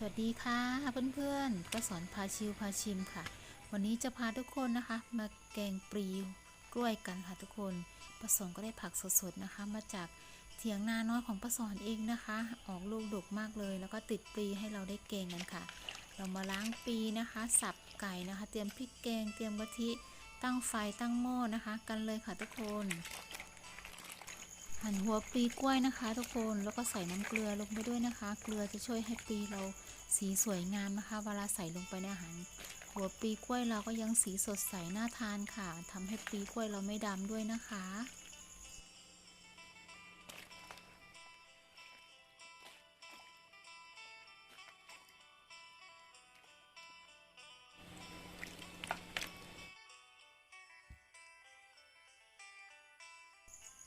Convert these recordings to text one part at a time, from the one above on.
สวัสดีค่ะเพื่อนๆก็สอนพาชิวพาชิมค่ะ วันนี้จะพาทุกคนนะคะ มาแกงปลีกล้วยกันค่ะทุกคนป้าสอนก็ได้ผักสดๆนะคะ มาจากเถียงนาน้อยของป้าสอนเองนะคะ ออกลูกดกมากเลย แล้วก็ติดปลีให้เราได้แกงกันค่ะ เรามาล้างปลีนะคะ สับไก่นะคะ เตรียมพริกแกง เตรียมกะทิตั้งไฟตั้งหม้อนะคะ กันเลยค่ะทุกคน หั่นหัวปลีกล้วยนะคะ ทุกคนแล้วก็ใส่น้ำเกลือลงไปด้วยนะคะ เกลือจะช่วยให้ปลีเราสีสวยงามนะคะ เวลาใส่ลงไปในอาหารหัวปลีกล้วยเราก็ยังสีสดใสน่าทานค่ะทำให้ปลีกล้วยเราไม่ดำด้วยนะคะ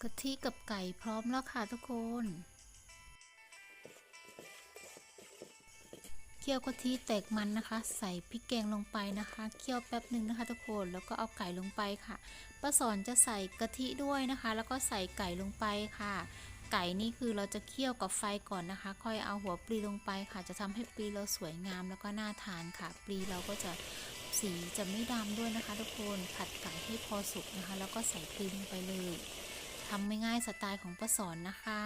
กะทิกับไก่พร้อมแล้วค่ะทุกคน เคี่ยวกะทิแตกมันนะคะ ใส่พริกแกงลงไปนะคะ เคี่ยวแป๊บหนึ่งนะคะ ทุกคน แล้วก็เอาไก่ลงไปค่ะป้าสอนจะใส่กะทิด้วยนะคะ แล้วก็ใส่ไก่ลงไปค่ะ ไก่นี่คือเราจะเคี่ยวกับไฟก่อนนะคะ ค่อยเอาหัวปลีลงไปค่ะ จะทำให้ปลีเราสวยงามแล้วก็น่าทานค่ะ ปลีเราก็จะสีจะไม่ดำด้วยนะคะ ทุกคน ผัดไก่ให้พอสุกนะคะ แล้วก็ใส่ปลีลงไปเลย ทำไม่ง่ายสไตล์ของป้าสอนนะคะ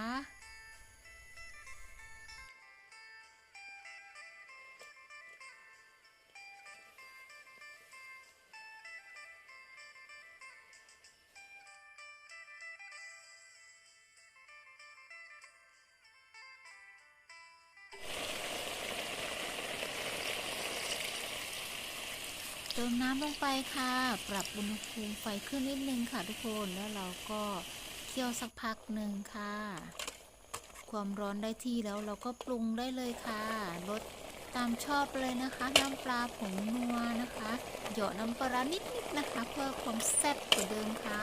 เติมน้ำลงไปค่ะ ปรับอุณหภูมิไฟขึ้นนิดนึงค่ะทุกคน แล้วเราก็ เคี่ยวสักพักหนึ่งค่ะ ความร้อนได้ที่แล้วเราก็ปรุงได้เลยค่ะรสตามชอบเลยนะคะ น้ำปลาผงนัวนะคะ เหยาะน้ำปลาร้านิดๆนะคะ เพื่อความแซ่บกว่าเดิมค่ะ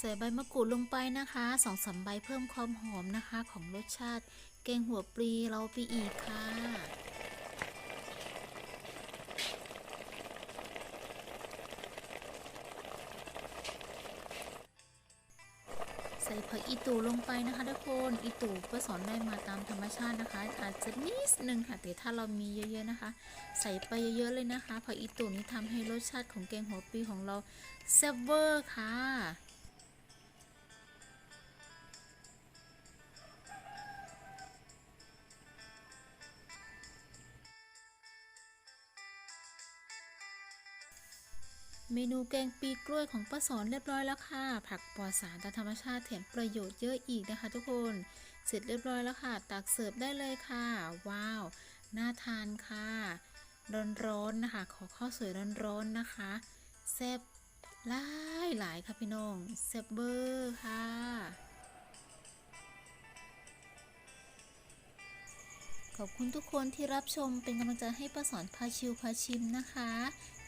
ใส่ใบมะกรูดลงไปนะคะสองสามใบเพิ่มความหอมนะคะ ของรสชาติ แกงหัวปลีเราไปอีกค่ะ ใส่ผักอีตูลงไปนะคะทุกคนอีตูก็สอนได้มาตามธรรมชาตินะคะ อาจจะนิดนึงค่ะแต่ถ้าเรามีเยอะๆนะคะ ใส่ไปเยอะๆเลยนะคะผักอีตูนี้ทำให้รสชาติของแกงหัวปลีของเราแซ่บเวอร์ค่ะ เมนูแกงปีกล้วยของป้าสอนเรียบร้อยแล้วค่ะ ผักปลอดสารตามธรรมชาติแถมประโยชน์เยอะอีกนะคะ ทุกคน เสร็จเรียบร้อยแล้วค่ะ ตักเสิร์ฟได้เลยค่ะ ว้าว น่าทานค่ะ ร้อนๆนะคะ ขอข้าวสวยร้อนๆนะคะ แซ่บหลายหลายค่ะพี่น้อง แซ่บเบอร์ค่ะ ขอบคุณทุกคนที่รับชมเป็นกำลังใจให้ป้าสอนพาชิวพาชิมนะคะ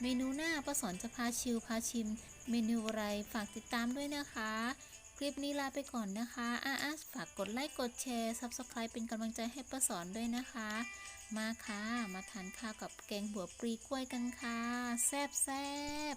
เมนูหน้าป้าสอนจะพาชิวพาชิม เมนูอะไรฝากติดตามด้วยนะคะ คลิปนี้ลาไปก่อนนะคะอาอาฝากกดไลค์กดแชร์ Subscribe เป็นกำลังใจให้ป้าสอนด้วยนะคะ มาค่ะ มาทานข้าวกับแกงหัวปลีกล้วยกันค่ะ แซ่บแซ่บ